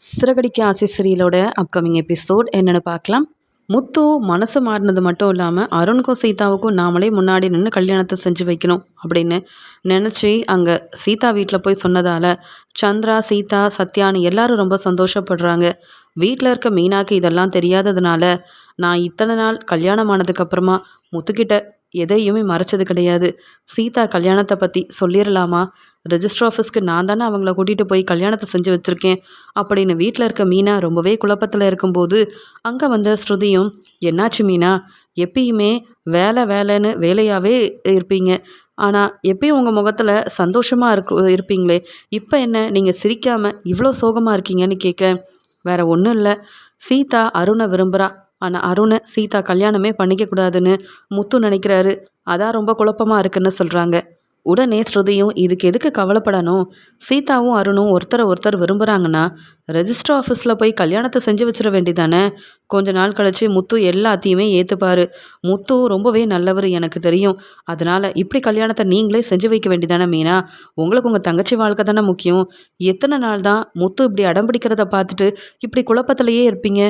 சிறகடிக்க ஆசை சீரியலோட upcoming episode என்னென்னு பார்க்கலாம். முத்து மனசு மாறினது மட்டும் இல்லாமல் அருண்கும் சீதாவுக்கும் நாமளே முன்னாடி நின்று கல்யாணத்தை செஞ்சு வைக்கணும் அப்படின்னு நினச்சி அங்கே சீதா வீட்டில் போய் சொன்னதால் சந்திரா சீதா சத்யான்னு எல்லாரும் ரொம்ப சந்தோஷப்படுறாங்க. வீட்டில் இருக்க மீனாக்கு இதெல்லாம் தெரியாததுனால நான் இத்தனை நாள் கல்யாணம் ஆனதுக்கப்புறமா முத்துக்கிட்ட எதையுமே மறைச்சது கிடையாது. சீதா கல்யாணத்தை பற்றி சொல்லிடலாமா ரெஜிஸ்டர் ஆஃபீஸ்க்கு நான் தானே அவங்கள கூட்டிகிட்டு போய் கல்யாணத்தை செஞ்சு வச்சுருக்கேன். அப்படின்னு வீட்டில் இருக்க மீனா ரொம்பவே குழப்பத்தில் இருக்கும்போது அங்கே வந்த ஸ்ருதியும் என்னாச்சு மீனா? எப்பயுமே வேலை வேலைன்னு வேலையாகவே இருப்பீங்க. ஆனால் எப்பயும் உங்கள் முகத்தில் சந்தோஷமாக இருக்கு இருப்பீங்களே. இப்போ என்ன நீங்கள் சிரிக்காமல் இவ்வளோ சோகமாக இருக்கீங்கன்னு கேட்க வேற ஒன்றும் இல்லை. சீதா அருணை விரும்புகிறா ஆனால் அருணை சீதா கல்யாணமே பண்ணிக்கக்கூடாதுன்னு முத்து நினைக்கிறாரு. அதான் ரொம்ப குழப்பமாக இருக்குன்னு சொல்கிறாங்க உடனே ஸ்ருதியும் இதுக்கு எதுக்கு கவலைப்படணும்? சீதாவும் அருணும் ஒருத்தரை ஒருத்தர் விரும்புகிறாங்கன்னா ரெஜிஸ்டர் ஆஃபீஸில் போய் கல்யாணத்தை செஞ்சு வச்சிட வேண்டிதானே கொஞ்ச நாள் கழித்து முத்து எல்லாத்தையுமே ஏற்றுப்பார் முத்து ரொம்பவே நல்லவர் எனக்கு தெரியும். அதனால் இப்படி கல்யாணத்தை நீங்களே செஞ்சு வைக்க வேண்டிதானே மீனா? உங்களுக்கு உங்கள் தங்கச்சி வாழ்க்கை தானே முக்கியம். எத்தனை நாள் தான் முத்து இப்படி அடம்பிடிக்கிறத பார்த்துட்டு இப்படி குழப்பத்திலேயே இருப்பீங்க?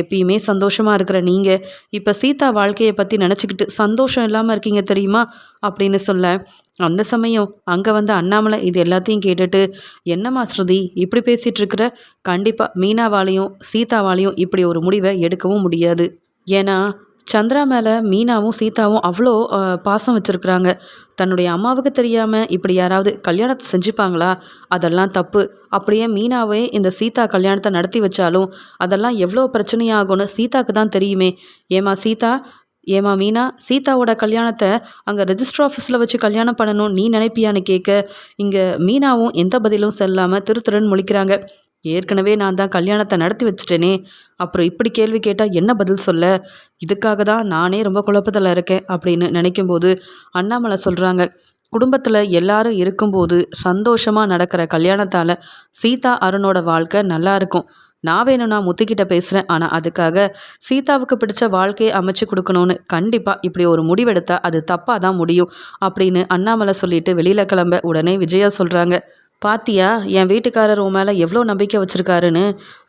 எப்பயுமே சந்தோஷமாக இருக்கிற நீங்கள் இப்போ சீதா வாழ்க்கையை பற்றி நினச்சிக்கிட்டு சந்தோஷம் இல்லாமல் இருக்கீங்க தெரியுமா? அப்படின்னு சொல்ல அந்த சமயம் அங்கே வந்து அண்ணாமலை இது எல்லாத்தையும் கேட்டுட்டு என்னம்மா ஸ்ருதி இப்படி பேசிகிட்டு இருக்கிற? கண்டிப்பாக மீனாவாலையும் சீதாவாலையும் இப்படி ஒரு முடிவை எடுக்கவும் முடியாது. ஏன்னா சந்திரா மேலே மீனாவும் சீதாவும் அவ்வளோ பாசம் வச்சுருக்குறாங்க. தன்னுடைய அம்மாவுக்கு தெரியாமல் இப்படி யாராவது கல்யாணத்தை செஞ்சுப்பாங்களா? அதெல்லாம் தப்பு. அப்படியே மீனாவே இந்த சீதா கல்யாணத்தை நடத்தி வச்சாலும் அதெல்லாம் எவ்வளோ பிரச்சனையாகும்னு சீதாக்கு தான் தெரியுமே. ஏமா சீதா? ஏமா மீனா? சீதாவோட கல்யாணத்தை அங்கே ரெஜிஸ்டர் ஆஃபீஸில் வச்சு கல்யாணம் பண்ணணும் நீ நினைப்பியான்னு கேட்க இங்கே மீனாவும் எந்த பதிலும் செல்லாமல் திரு திருன்னு முழிக்கிறாங்க. ஏற்கனவே நான் தான் கல்யாணத்தை நடத்தி வச்சிட்டேனே. அப்புறம் இப்படி கேள்வி கேட்டால் என்ன பதில் சொல்ல? இதுக்காக தான் நானே ரொம்ப குழப்பத்தில் இருக்கேன் அப்படின்னு நினைக்கும்போது அண்ணாமலை சொல்கிறாங்க குடும்பத்தில் எல்லாரும் இருக்கும்போது சந்தோஷமாக நடக்கிற கல்யாணத்தால் சீதா அருணோட வாழ்க்கை நல்லா இருக்கும். நான் வேணும்னா முத்துக்கிட்ட பேசுகிறேன் ஆனால் அதுக்காக சீதாவுக்கு பிடிச்ச வாழ்க்கையை அமைச்சு கொடுக்கணும்னு கண்டிப்பாக இப்படி ஒரு முடிவெடுத்தால் அது தப்பாக தான் முடியும் அப்படின்னு அண்ணாமலை சொல்லிட்டு வெளியில் கிளம்ப உடனே விஜயா சொல்கிறாங்க பாத்தியா என் வீட்டுக்காரர் உன் மேலே எவ்வளோ நம்பிக்கை வச்சுருக்காருன்னு?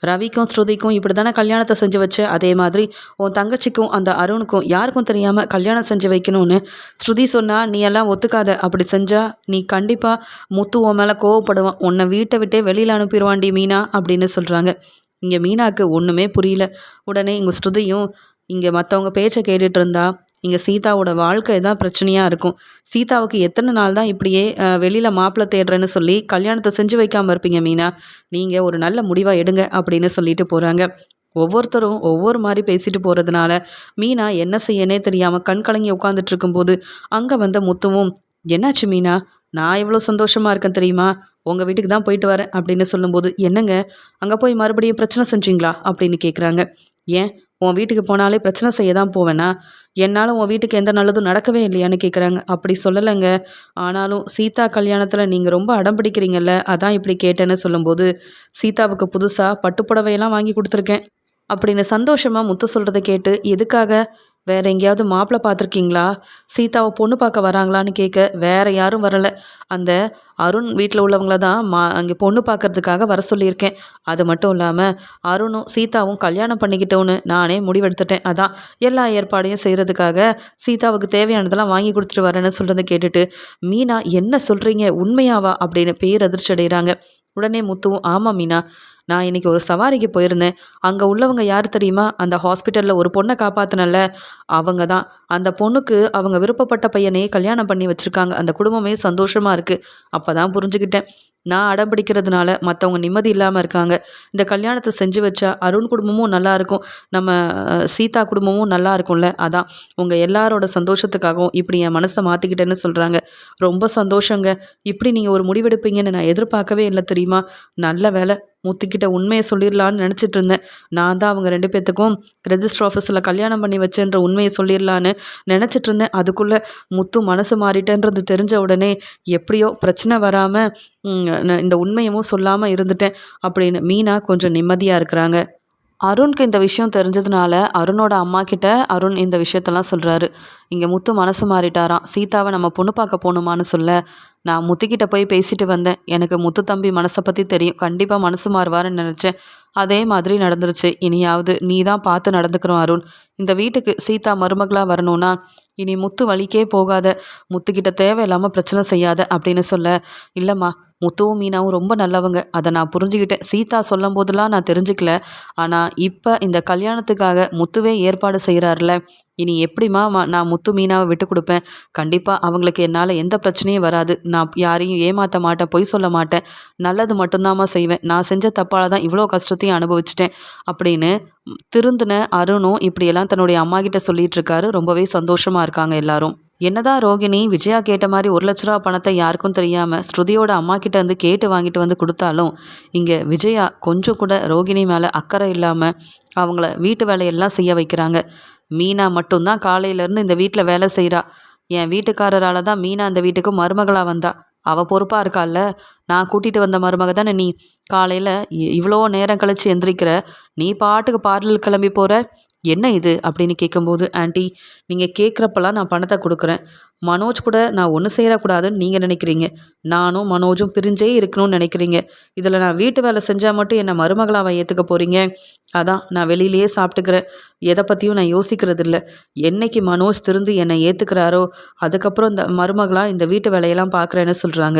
ரவிக்கும் ஸ்ருதிக்கும் இப்படி தானே கல்யாணத்தை செஞ்சு வச்ச? அதே மாதிரி உன் தங்கச்சிக்கும் அந்த அருணுக்கும் யாருக்கும் தெரியாமல் கல்யாணம் செஞ்சு வைக்கணும்னு ஸ்ருதி சொன்னால் நீ எல்லாம் ஒத்துக்காத. அப்படி செஞ்சால் நீ கண்டிப்பாக முத்து உன் மேலே கோவப்படுவான். உன்னை வீட்டை விட்டே வெளியில் அனுப்பிடுவாண்டி மீனா அப்படின்னு சொல்கிறாங்க இங்கே மீனாவுக்கு ஒன்றுமே புரியல. உடனே இங்கே ஸ்ருதியும் இங்கே மற்றவங்க பேச்சை கேட்டுட்டு இருந்தா இங்கே சீதாவோட வாழ்க்கை தான் பிரச்சனையாக இருக்கும். சீதாவுக்கு எத்தனை நாள் தான் இப்படியே வெளியில் மாப்பிள்ளை தேடுறேன்னு சொல்லி கல்யாணத்தை செஞ்சு வைக்காமல் இருப்பீங்க மீனா. நீங்கள் ஒரு நல்ல முடிவாக எடுங்க அப்படின்னு சொல்லிட்டு போகிறாங்க ஒவ்வொருத்தரும் ஒவ்வொரு மாதிரி பேசிட்டு போகிறதுனால மீனா என்ன செய்யனே தெரியாமல் கண் கலங்கி உட்காந்துட்டு இருக்கும்போது அங்கே வந்த முத்துவும் என்னாச்சு மீனா? நான் எவ்வளோ சந்தோஷமாக இருக்கேன் தெரியுமா? உங்கள் வீட்டுக்கு தான் போயிட்டு வரேன் அப்படின்னு சொல்லும்போது என்னங்க? அங்கே போய் மறுபடியும் பிரச்சனை செஞ்சிங்களா? அப்படின்னு கேட்குறாங்க ஏன்? உன் வீட்டுக்கு போனாலே பிரச்சனை செய்ய தான் போவேனா? என்னால் உன் வீட்டுக்கு எந்த நல்லதும் நடக்கவே இல்லையான்னு கேட்குறாங்க அப்படி சொல்லலைங்க. ஆனாலும் சீதா கல்யாணத்தில் நீங்கள் ரொம்ப அடம் பிடிக்கிறீங்கல்ல அதான் இப்படி கேட்டேன்னு சொல்லும்போது சீதாவுக்கு புதுசாக பட்டுப்புடவையெல்லாம் வாங்கி கொடுத்துருக்கேன். அப்படின்னு சந்தோஷமாக முத்து சொல்கிறத கேட்டு எதுக்காக? வேற எங்கேயாவது மாப்பிள்ளை பார்த்துருக்கீங்களா? சீதாவை பொண்ணு பார்க்க வராங்களான்னு கேட்க வேற யாரும் வரலை. அந்த அருண் வீட்டில் உள்ளவங்கள தான் மா அங்கே பொண்ணு பார்க்கறதுக்காக வர சொல்லியிருக்கேன். அது மட்டும் இல்லாமல் அருணும் சீதாவும் கல்யாணம் பண்ணிக்கிட்டோன்னு நானே முடிவெடுத்துட்டேன். அதான் எல்லா ஏற்பாடையும் செய்கிறதுக்காக சீதாவுக்கு தேவையானதெல்லாம் வாங்கி கொடுத்துட்டு வரேன்னு சொல்கிறத கேட்டுட்டு மீனா என்ன சொல்கிறீங்க உண்மையாவா? அப்படின்னு பேர் அதிர்ச்சி அடைகிறாங்க. உடனே முத்துவும் ஆமாம் மீனா. நான் இன்றைக்கி ஒரு சவாரிக்கு போயிருந்தேன். அங்கே உள்ளவங்க யார் தெரியுமா? அந்த ஹாஸ்பிட்டலில் ஒரு பொண்ணை காப்பாற்றினல அவங்க தான். அந்த பொண்ணுக்கு அவங்க விருப்பப்பட்ட பையனே கல்யாணம் பண்ணி வச்சுருக்காங்க. அந்த குடும்பமே சந்தோஷமாக இருக்குது அப்போ தான் புரிஞ்சுக்கிட்டேன். நான் அடம் பிடிக்கிறதுனால மற்றவங்க நிம்மதி இல்லாமல் இருக்காங்க. இந்த கல்யாணத்தை செஞ்சு வச்சா அருண் குடும்பமும் நல்லாயிருக்கும் நம்ம சீதா குடும்பமும் நல்லா இருக்கும்ல? அதான். உங்கள் எல்லாரோட சந்தோஷத்துக்காகவும் இப்படி என் மனசை மாற்றிக்கிட்டேன்னு சொல்கிறாங்க ரொம்ப சந்தோஷங்க. இப்படி நீங்கள் ஒரு முடிவெடுப்பீங்கன்னு நான் எதிர்பார்க்கவே இல்லை தெரியுமா? நல்ல வேலை. முத்துக்கிட்ட உண்மையை சொல்லிடலான்னு நினச்சிட்டு இருந்தேன். நான் தான் அவங்க ரெண்டு பேர்த்துக்கும் ரெஜிஸ்டர் ஆஃபீஸில் கல்யாணம் பண்ணி வச்சேன்ற உண்மையை சொல்லிடலான்னு நினச்சிட்டு இருந்தேன். அதுக்குள்ளே முத்து மனசு மாறிட்டேன்றது தெரிஞ்ச உடனே எப்படியோ பிரச்சனை வராமல் இந்த உண்மையவும் சொல்லாமல் இருந்துட்டேன் அப்படின்னு மீனா கொஞ்சம் நிம்மதியாக இருக்கிறாங்க. அருணுக்கு இந்த விஷயம் தெரிஞ்சதுனால அருணோட அம்மா கிட்ட அருண் இந்த விஷயத்தெல்லாம் சொல்கிறாரு இங்கே முத்து மனசு மாறிட்டாராம். சீதாவை நம்ம பொண்ணு பார்க்க போகணுமான்னு சொல்ல நான் முத்துக்கிட்ட போய் பேசிட்டு வந்தேன். எனக்கு முத்து தம்பி மனசை பற்றி தெரியும். கண்டிப்பாக மனசு மாறுவாருன்னு நினச்சேன். அதே மாதிரி நடந்துருச்சு. இனியாவது நீ தான் பார்த்து நடந்துக்கிறோம் அருண். இந்த வீட்டுக்கு சீதா மருமகளாக வரணும்னா இனி முத்து வழிக்கே போகாத. முத்துக்கிட்ட தேவையில்லாமல் பிரச்சனை செய்யாத அப்படின்னு சொல்ல இல்லைம்மா முத்துவும் மீனாவும் ரொம்ப நல்லவங்க. அதை நான் புரிஞ்சுக்கிட்டேன். சீதா சொல்லும் போதெல்லாம் நான் தெரிஞ்சுக்கல. ஆனால் இப்போ இந்த கல்யாணத்துக்காக முத்துவே ஏற்பாடு செய்கிறாருல இனி எப்படிம்மா ம- நான் முத்து மீனாவை விட்டு கொடுப்பேன்? கண்டிப்பாக அவங்களுக்கு என்னால் எந்த பிரச்சனையும் வராது. நான் யாரையும் ஏமாற்ற மாட்டேன் பொய் சொல்ல மாட்டேன். நல்லது மட்டும்தாம்மா செய்வேன். நான் செஞ்ச தப்பால் தான் இவ்வளோ கஷ்டத்தையும் அனுபவிச்சிட்டேன். அப்படின்னு திருந்தின அருணும் இப்படியெல்லாம் தன்னுடைய அம்மா கிட்ட சொல்லிட்டு இருக்காரு. ரொம்பவே சந்தோஷமாக இருக்காங்க எல்லாரும். என்னதான் ரோகிணி விஜயா கேட்ட மாதிரி ஒரு லட்ச ரூபா பணத்தை யாருக்கும் தெரியாமல் ஸ்ருதியோட அம்மா கிட்ட வந்து கேட்டு வாங்கிட்டு வந்து கொடுத்தாலும் இங்கே விஜயா கொஞ்சம் கூட ரோகிணி மேலே அக்கறை இல்லாமல் அவங்கள வீட்டு வேலையெல்லாம் செய்ய வைக்கிறாங்க. மீனா மட்டும்தான் காலையிலேருந்து இந்த வீட்டில் வேலை செய்கிறா என் வீட்டுக்காரரால் தான் மீனா அந்த வீட்டுக்கு மருமகளாக வந்தா. அவள் பொறுப்பாக இருக்கால்ல நான் கூட்டிகிட்டு வந்த மருமக தானே நீ. காலையில் இவ்வளோ நேரம் கழித்து எந்திரிக்கிற. நீ பாட்டுக்கு பார்லர் கிளம்பி போகிற என்ன இது? அப்படின்னு கேட்கும்போது ஆண்டி நீங்கள் கேட்குறப்பெல்லாம் நான் பணத்தை கொடுக்குறேன். மனோஜ் கூட நான் ஒன்று சேரக்கூடாதுன்னு நீங்கள் நினைக்கிறீங்க. நானும் மனோஜும் பிரிஞ்சே இருக்கணும்னு நினைக்கிறீங்க. இதில் நான் வீட்டு வேலை செஞ்சால் மட்டும் என்னை மருமகளாவை ஏற்றுக்க போகிறீங்க அதான் நான் வெளியிலேயே சாப்பிட்டுக்கிறேன். எதை பற்றியும் நான் யோசிக்கிறது இல்லை என்னைக்கு மனோஜ் திருந்து என்னை ஏற்றுக்கிறாரோ அதுக்கப்புறம் இந்த மருமகளாக இந்த வீட்டு வேலையெல்லாம் பார்க்குறேன்னு சொல்கிறாங்க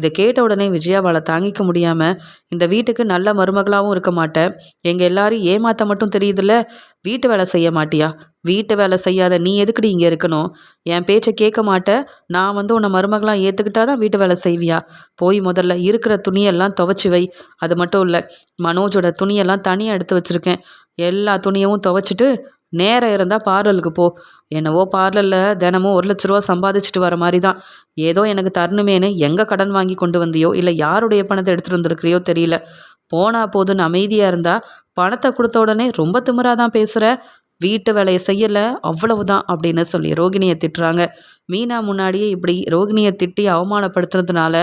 இதை கேட்ட உடனே விஜயாவால் தாங்கிக்க முடியாமல் இந்த வீட்டுக்கு நல்ல மருமகளாகவும் இருக்க மாட்டேன். எங்கள் எல்லாரையும் ஏமாற்ற மட்டும் தெரியுதுல்ல? வீட்டு வேலை செய்ய மாட்டியா? வீட்டு வேலை செய்யாத நீ எதுக்குடி இங்கே இருக்கணும்? என் பேச்சை கேட்க மாட்ட. நான் வந்து உன்னை மருமகளாக ஏற்றுக்கிட்டா தான் வீட்டு வேலை செய்வியா? போய் முதல்ல இருக்கிற துணியெல்லாம் துவைச்சி வை. அது மட்டும் இல்லை மனோஜோட துணியெல்லாம் தனியாக எடுத்து வச்சுருக்கேன். எல்லா துணியவும் துவைச்சிட்டு நேரம் இருந்தால் பார்லருக்கு போ. என்னவோ பார்லரில் தினமும் ஒரு லட்ச ரூபா சம்பாதிச்சுட்டு வர மாதிரி தான் ஏதோ எனக்கு தரணுமேனு எங்கே கடன் வாங்கி கொண்டு வந்தியோ இல்லை யாருடைய பணத்தை எடுத்துகிட்டு வந்திருக்கிறியோ தெரியல. போனா போதுன்னு அமைதியாக இருந்தால் பணத்தை கொடுத்த உடனே ரொம்ப திமிராக தான் பேசுகிற வீட்டு வேலையை செய்யலை அவ்வளவுதான் அப்படின்னு சொல்லி ரோகிணியை திட்டுறாங்க. மீனா முன்னாடியே இப்படி ரோகிணியை திட்டி அவமானப்படுத்துறதுனால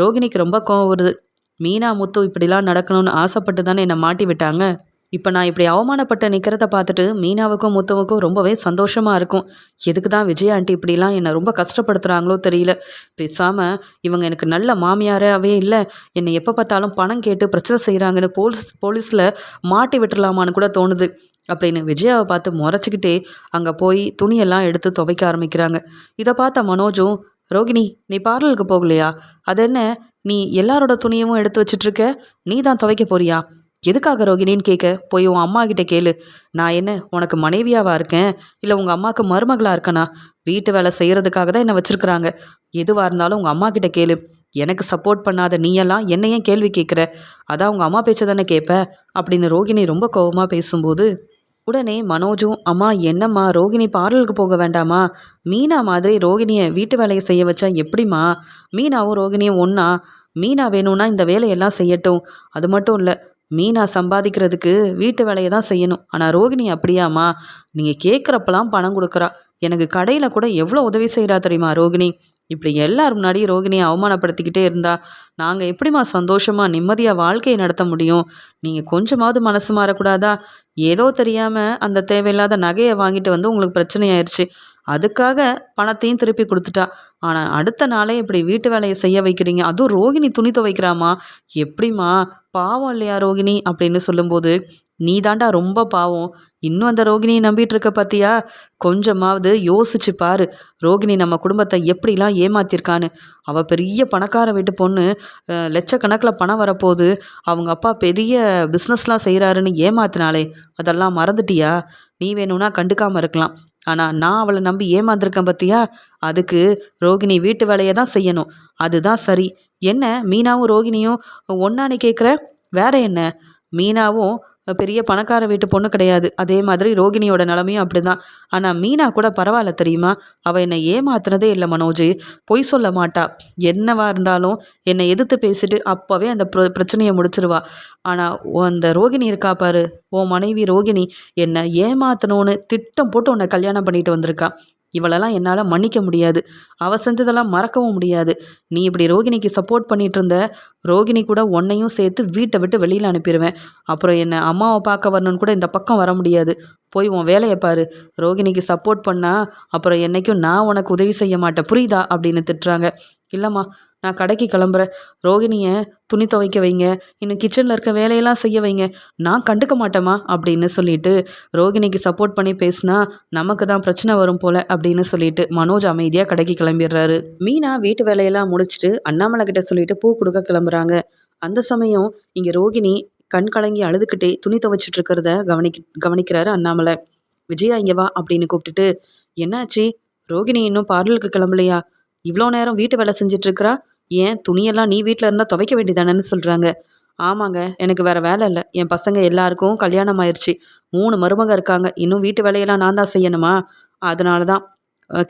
ரோகிணிக்கு ரொம்ப கோவம் வருது. மீனா முத்து இப்படிலாம் நடக்கணும்னு ஆசைப்பட்டு தானே என்னை மாட்டி விட்டாங்க? இப்போ நான் இப்படி அவமானப்பட்ட நிற்கிறத பார்த்துட்டு மீனாவுக்கும் முத்துவுக்கும் ரொம்பவே சந்தோஷமாக இருக்கும். எதுக்கு தான் விஜய் ஆண்டி இப்படிலாம் என்னை ரொம்ப கஷ்டப்படுத்துகிறாங்களோ தெரியல. பேசாமல் இவங்க எனக்கு நல்ல மாமியாராகவே இல்லை. என்னை எப்போ பார்த்தாலும் பணம் கேட்டு பிரச்சனை செய்கிறாங்கன்னு போலீஸ் போலீஸில் மாட்டி விட்டுடலாமான்னு கூட தோணுது. அப்படின்னு விஜயாவை பார்த்து முறைச்சிக்கிட்டே அங்கே போய் துணியெல்லாம் எடுத்து துவைக்க ஆரம்பிக்கிறாங்க. இதை பார்த்த மனோஜும் ரோகிணி நீ பார்லருக்கு போகலையா? அது என்ன நீ எல்லாரோட துணியவும் எடுத்து வச்சிட்ருக்க நீ தான் துவைக்க போறியா? எதுக்காக ரோகிணின்னு கேட்க? போய் உன் அம்மா கிட்ட கேளு. நான் என்ன உனக்கு மனைவியாவா இருக்கேன்? இல்லை உங்கள் அம்மாவுக்கு மருமகளாக இருக்கனா? வீட்டு வேலை செய்கிறதுக்காக தான் என்னை வச்சிருக்கிறாங்க? எதுவாக இருந்தாலும் உங்கள் அம்மா கிட்ட கேளு. எனக்கு சப்போர்ட் பண்ணாத நீயெல்லாம் என்னை ஏன் கேள்வி கேட்குற. அதான் உங்கள் அம்மா பேச்சை தானே கேட்ப? அப்படின்னு ரோகிணி ரொம்ப கோபமாக பேசும்போது உடனே மனோஜும் அம்மா என்னம்மா? ரோகிணி பார்லருக்கு போக வேண்டாமா? மீனா மாதிரி ரோகிணியை வீட்டு வேலையை செய்ய வச்சா எப்படிம்மா? மீனாவும் ரோகிணியும் ஒன்றா மீனா வேணும்னா இந்த வேலையெல்லாம் செய்யட்டும். அது மட்டும் இல்லை மீனா சம்பாதிக்கிறதுக்கு வீட்டு வேலையை தான் செய்யணும். ஆனால் ரோகிணி அப்படியாம்மா? நீங்கள் கேட்குறப்பெல்லாம் பணம் கொடுக்குறா. எனக்கு கடையில் கூட எவ்வளோ உதவி செய்கிறா தெரியுமா ரோகிணி? இப்படி எல்லார் முன்னாடி ரோகிணியை அவமானப்படுத்திக்கிட்டே இருந்தா நாங்கள் எப்படிம்மா சந்தோஷமாக நிம்மதியாக வாழ்க்கையை நடத்த முடியும்? நீங்கள் கொஞ்சமாவது மனசு மாறக்கூடாதா? ஏதோ தெரியாமல் அந்த தேவையில்லாத நகையை வாங்கிட்டு வந்து உங்களுக்கு பிரச்சனையாயிருச்சு. அதுக்காக பணத்தையும் திருப்பி கொடுத்துட்டா. ஆனால் அடுத்த நாளே இப்படி வீட்டு வேலையை செய்ய வைக்கிறீங்க. அதுவும் ரோகிணி துணி துவைக்கிறாமா எப்படிம்மா? பாவம் இல்லையா ரோகிணி? அப்படின்னு சொல்லும்போது நீ தாண்டா ரொம்ப பாவம். இன்னும் அந்த ரோகிணியை நம்பிட்டு இருக்க பார்த்தியா கொஞ்சமாவது யோசிச்சு பாரு. ரோகிணி நம்ம குடும்பத்தை எப்படிலாம் ஏமாத்திருக்கான்னு. அவள் பெரிய பணக்கார வீட்டு பொண்ணு. லட்சக்கணக்கில் பணம் வரப்போகுது. அவங்க அப்பா பெரிய பிஸ்னஸ்லாம் செய்கிறாருன்னு ஏமாத்தினாலே அதெல்லாம் மறந்துட்டியா? நீ வேணும்னா கண்டுக்காமல் இருக்கலாம். ஆனால் நான் அவளை நம்பி ஏமாந்துருக்கேன் பார்த்தியா அதுக்கு ரோகிணி வீட்டு வேலையை தான் செய்யணும். அதுதான் சரி. என்ன மீனாவும் ரோகிணியும் ஒன்னான்னு கேட்குற வேற என்ன? மீனாவும் பெரிய பணக்கார வீட்டு பொண்ணு கிடையாது. அதே மாதிரி ரோகிணியோட நிலமையும் அப்படிதான். ஆனால் மீனா கூட பரவாயில்ல தெரியுமா? அவள் என்னை ஏமாத்துனதே இல்லை மனோஜ். பொய் சொல்ல மாட்டா. என்னவா இருந்தாலும் என்னை எதிர்த்து பேசிட்டு அப்போவே அந்த பிரச்சனையை முடிச்சிருவா. ஆனால் அந்த ரோகிணி இருக்கா பாரு? உன் மனைவி ரோகிணி என்னை ஏமாத்தணும்னு திட்டம் போட்டு உன்னை கல்யாணம் பண்ணிட்டு வந்திருக்கா. இவளெல்லாம் என்னால் மன்னிக்க முடியாது. அவள் செஞ்சதெல்லாம் மறக்கவும் முடியாது. நீ இப்படி ரோகிணிக்கு சப்போர்ட் பண்ணிட்டு இருந்த ரோகிணி கூட உன்னையும் சேர்த்து வீட்டை விட்டு வெளியில் அனுப்பிடுவேன் அப்புறம் என்னை அம்மாவை பார்க்க வரணும்னு கூட இந்த பக்கம் வர முடியாது. போய் உன் வேலையை பாரு. ரோகிணிக்கு சப்போர்ட் பண்ணால் அப்புறம் என்னைக்கும் நான் உனக்கு உதவி செய்ய மாட்டேன். புரியுதா? அப்படின்னு திட்டுறாங்க. இல்லைம்மா நான் கடைக்கு கிளம்புறேன். ரோகிணியை துணி துவைக்க வைங்க. இன்னும் கிச்சனில் இருக்க வேலையெல்லாம் செய்ய வைங்க. நான் கண்டுக்க மாட்டேமா அப்படின்னு சொல்லிட்டு ரோகிணிக்கு சப்போர்ட் பண்ணி பேசினா நமக்கு தான் பிரச்சனை வரும் போல அப்படின்னு சொல்லிட்டு மனோஜ் அமைதியாக கடைக்கு கிளம்பிடுறாரு. மீனா வீட்டு வேலையெல்லாம் முடிச்சுட்டு அண்ணாமலை கிட்ட சொல்லிட்டு பூ கொடுக்க கிளம்புறாங்க. அந்த சமயம் இங்கே ரோகிணி கண் கலங்கி அழுதுகிட்டே துணி துவைச்சிட்டு இருக்கிறத கவனிக்க கவனிக்கிறாரு அண்ணாமலை. விஜயா இங்கே வா அப்படின்னு கூப்பிட்டுட்டு என்னாச்சு? ரோகிணி இன்னும் பார்லருக்கு கிளம்பலையா? இவ்வளோ நேரம் வீட்டு வேலை செஞ்சுட்டு இருக்கிறா? ஏன் துணியெல்லாம் நீ வீட்டில் இருந்தால் துவைக்க வேண்டியதானேன்னு சொல்கிறாங்க ஆமாங்க எனக்கு வேறு வேலை இல்லை. என் பசங்க எல்லாருக்கும் கல்யாணம் ஆயிடுச்சு மூணு மருமக இருக்காங்க. இன்னும் வீட்டு வேலையெல்லாம் நான் தான் செய்யணுமா? அதனால தான்.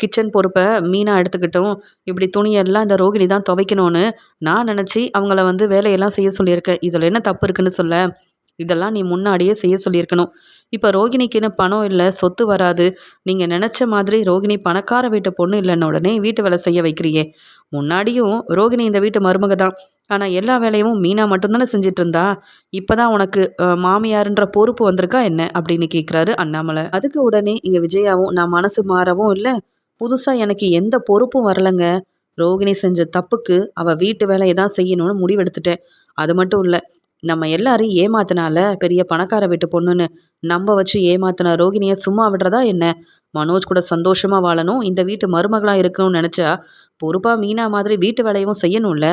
கிச்சன் பொறுப்பை மீனாக எடுத்துக்கிட்டும். இப்படி துணியெல்லாம் இந்த ரோகிணி தான் துவைக்கணும்னு நான் நினச்சி அவங்கள வந்து வேலையெல்லாம் செய்ய சொல்லியிருக்கேன். இதில் என்ன தப்பு இருக்குன்னு சொல்ல? இதெல்லாம் நீ முன்னாடியே செய்ய சொல்லியிருக்கணும். இப்போ ரோகிணிக்குன்னு பணம் இல்லை சொத்து வராது. நீங்கள் நினச்ச மாதிரி ரோகிணி பணக்கார வீட்டு பொண்ணு இல்லைன்னு உடனே வீட்டு வேலை செய்ய வைக்கிறியே முன்னாடியும் ரோகிணி இந்த வீட்டு மருமக தான். ஆனால் எல்லா வேலையும் மீனா மட்டும்தானே செஞ்சிட்டு இருந்தா இப்போ தான் உனக்கு மாமியாருன்ற பொறுப்பு வந்திருக்கா என்ன? அப்படின்னு கேட்குறாரு அண்ணாமலை. அதுக்கு உடனே இங்கே விஜயாவும் நான் மனசு மாறவும் இல்லை. புதுசாக எனக்கு எந்த பொறுப்பும் வரலைங்க. ரோகிணி செஞ்ச தப்புக்கு அவள் வீட்டு வேலையை தான் செய்யணும்னு முடிவெடுத்துட்டேன். அது மட்டும் இல்லை நம்ம எல்லாரும் ஏமாத்தினால பெரிய பணக்கார வீட்டு பொண்ணுன்னு நம்ப வச்சு ஏமாத்தின ரோகிணியை சும்மா விடுறதா என்ன? மனோஜ் கூட சந்தோஷமாக வாழணும். இந்த வீட்டு மருமகளாக இருக்கணும்னு நினச்சா பொறுப்பாக மீனா மாதிரி வீட்டு வேலையும் செய்யணும்ல?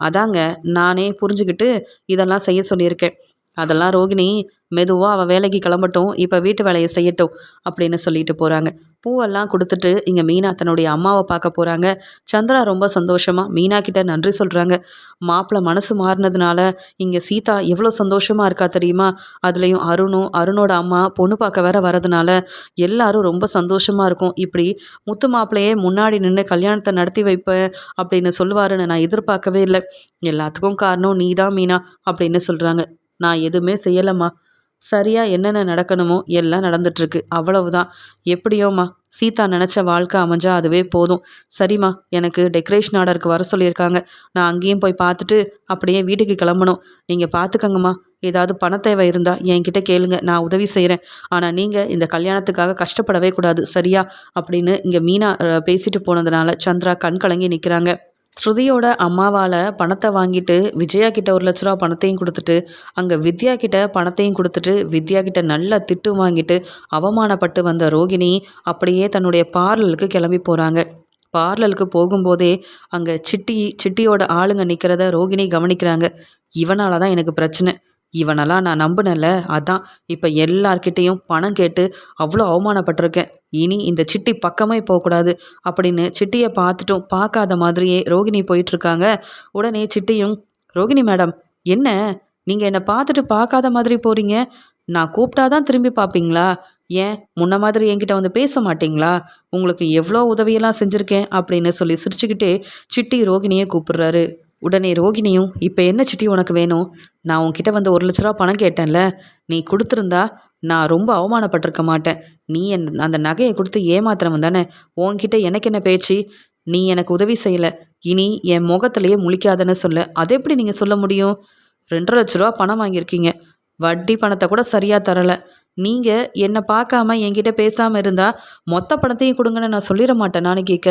அதாங்க நானே புரிஞ்சுக்கிட்டு இதெல்லாம் செய்ய சொல்லியிருக்கேன். அதெல்லாம் ரோகிணி மெதுவாக அவள் வேலைக்கு கிளம்பட்டும் இப்போ வீட்டு வேலையை செய்யட்டும் அப்படின்னு சொல்லிட்டு போகிறாங்க பூவெல்லாம் கொடுத்துட்டு இங்கே மீனா தன்னுடைய அம்மாவை பார்க்க போகிறாங்க சந்திரா ரொம்ப சந்தோஷமாக மீனா கிட்ட நன்றி சொல்கிறாங்க மாப்பிள்ளை மனசு மாறினதுனால இங்கே சீதா எவ்வளோ சந்தோஷமாக இருக்கா தெரியுமா? அதுலேயும் அருணும் அருணோட அம்மா பொண்ணு பார்க்க வேற வரதுனால எல்லாரும் ரொம்ப சந்தோஷமாக இருக்கும். இப்படி முத்து மாப்பிள்ளையே முன்னாடி நின்று கல்யாணத்தை நடத்தி வைப்பேன் அப்படின்னு சொல்லுவாருன்னு நான் எதிர்பார்க்கவே இல்லை. எல்லாத்துக்கும் காரணம் நீ தான் மீனா அப்படின்னு சொல்கிறாங்க நான் எதுவுமே செய்யலைம்மா. சரியாக என்னென்ன நடக்கணுமோ எல்லாம் நடந்துட்டுருக்கு. அவ்வளவுதான். எப்படியோம்மா? சீதா நினச்ச வாழ்க்கை அமைஞ்சா அதுவே போதும். சரிம்மா. எனக்கு டெக்கரேஷன் ஆர்டருக்கு வர சொல்லியிருக்காங்க. நான் அங்கேயும் போய் பார்த்துட்டு அப்படியே வீட்டுக்கு கிளம்பணும். நீங்கள் பார்த்துக்கங்கம்மா. ஏதாவது பண தேவை இருந்தால் என்கிட்ட கேளுங்க. நான் உதவி செய்கிறேன் ஆனால் நீங்கள் இந்த கல்யாணத்துக்காக கஷ்டப்படவே கூடாது. சரியா? அப்படின்னு இங்கே மீனா பேசிட்டு போனதுனால சந்திரா கண் கலங்கி நிற்கிறாங்க ஸ்ருதியோட அம்மாவால் பணத்தை வாங்கிட்டு விஜயா கிட்ட ஒரு லட்ச ரூபா பணத்தையும் கொடுத்துட்டு அங்கே வித்யா கிட்ட பணத்தையும் கொடுத்துட்டு வித்யா கிட்ட நல்லா திட்டு வாங்கிட்டு அவமானப்பட்டு வந்த ரோகிணி அப்படியே தன்னுடைய பார்லருக்கு கிளம்பி போகிறாங்க பார்லருக்கு போகும்போதே அங்கே சிட்டி சிட்டியோட ஆளுங்க நிற்கிறத ரோகிணி கவனிக்கிறாங்க. இவனால தான் எனக்கு பிரச்சனை. இவனெல்லாம் நான் நம்பினல அதான். இப்போ எல்லார்கிட்டேயும் பணம் கேட்டு அவ்வளோ அவமானப்பட்டிருக்கேன். இனி இந்த சிட்டி பக்கமே போகக்கூடாது அப்படின்னு சிட்டியை பார்த்துட்டும் பார்க்காத மாதிரியே ரோகிணி போயிட்டுருக்காங்க உடனே சிட்டியும் ரோகிணி மேடம் என்ன? நீங்கள் என்னை பார்த்துட்டு பார்க்காத மாதிரி போகிறீங்க நான் கூப்பிட்டா தான் திரும்பி பார்ப்பீங்களா? ஏன்? முன்ன மாதிரி என்கிட்ட வந்து பேச மாட்டிங்களா? உங்களுக்கு எவ்வளோ உதவியெல்லாம் செஞ்சுருக்கேன்? அப்படின்னு சொல்லி சிரிச்சுக்கிட்டே சிட்டி ரோகிணியை கூப்பிடுறாரு. உடனே ரோகிணியும் இப்போ என்ன சிட்டி உனக்கு வேணும்? நான் உன்கிட்ட வந்து ஒரு லட்ச ரூபா பணம் கேட்டேன்ல. நீ கொடுத்துருந்தா நான் ரொம்ப அவமானப்பட்டிருக்க மாட்டேன். நீ என் அந்த நகையை கொடுத்து ஏமாத்துறவன் தானே. உன்கிட்ட எனக்கு என்ன பேச்சு? நீ எனக்கு உதவி செய்யலை. இனி என் முகத்திலேயே முழிக்காதன்னு சொல்ல. அதை எப்படி நீங்கள் சொல்ல முடியும்? ரெண்டரை லட்ச ரூபா பணம் வாங்கியிருக்கீங்க. வட்டி பணத்தை கூட சரியாக தரலை. நீங்கள் என்னை பார்க்காம என்கிட்ட பேசாமல் இருந்தால் மொத்த பணத்தையும் கொடுங்கன்னு நான் சொல்லிட மாட்டேன் நானும் கேட்க.